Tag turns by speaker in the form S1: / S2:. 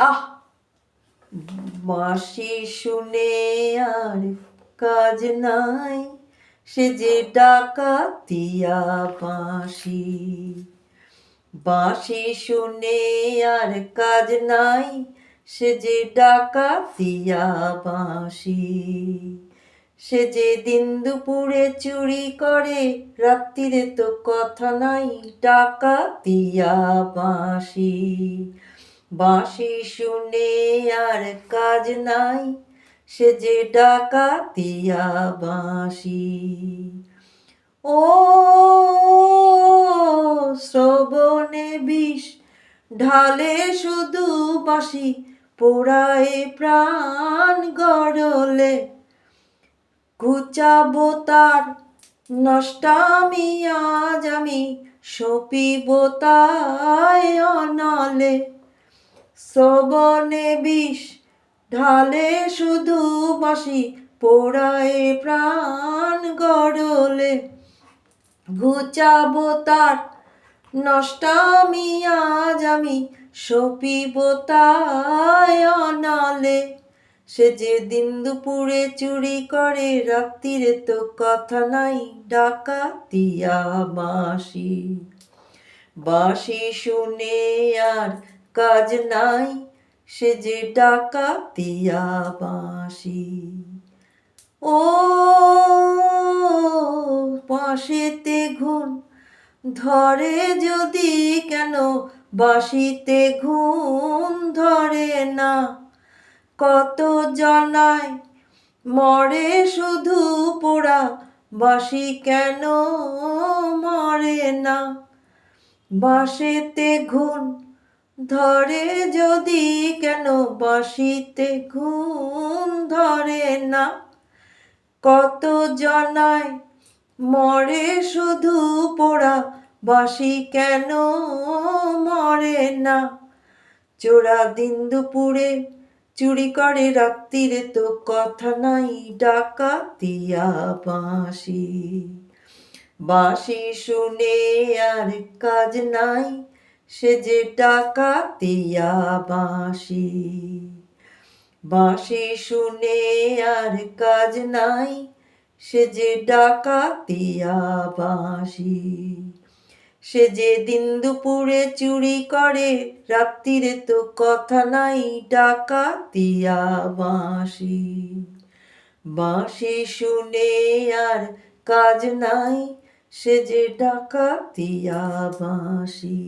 S1: আহ! বাঁশি শুনে আর কাজ নাই, সে যে ডাকাতিয়া বাঁশি। বাঁশি শুনে আর কাজ নাই, সে যে ডাকাতিয়া বাঁশি। সে যে দিন দুপুরে চুরি করে, রাত্রিরে তো কথা নাই ডাকাতিয়া বাঁশি। বাঁশি শুনে আর কাজ নাই, সে যে ডাকাতিয়া বাঁশি। ও শ্রবণে বিষ ঢালে শুধু বাঁশি, পোড়ায় প্রাণ গড়লে। ঘুচাবো তার নষ্টামি আজ আমি সপিব তাই অনলে। শ্রবণে বিষ ঢালে শুধু বাসি পোড়ায় প্রাণ গড়লে। ঘুচাবো তার নষ্টামি, আজ আমি সপিব তাই অনলে। সে যে দিন দুপুরে চুরি করে, রাত্রিরে তো কথা নাই ডাকাতিয়া বাঁশি বাঁশি শুনে আর কাজ নাই, সে যে ডাকাতিয়া বাঁশি। ও পাশেতে ঘুম ধরে যদি কেন? বাঁশিতে ঘুম ধরে না। কত জনায় মরে শুধু পোড়া, বাঁশি কেন মরে না? বাঁশেতে ঘুম ধরে যদি কেন বাঁশিতে ঘুম ধরে না? কত জনায় মরে শুধু পোড়া বাঁশি কেন মরে না? চোরা দিন দুপুরে চুরি করে রাত্রিরে তো কথা নাই, ডাকাতিয়া বাঁশি। বাঁশি শুনে আর কাজ নাই সে যে টাকা ডাকাতিয়া বাঁশি বাঁশি শুনে আর কাজ নাই, সে যে ডাকাতিয়া বাঁশি। সে যে দিন দুপুরে চুরি করে, রাত্রিরে তো কথা নাই ডাকাতিয়া বাঁশি। বাঁশি শুনে আর কাজ নাই সে যে ডাকাতিয়া বাঁশি।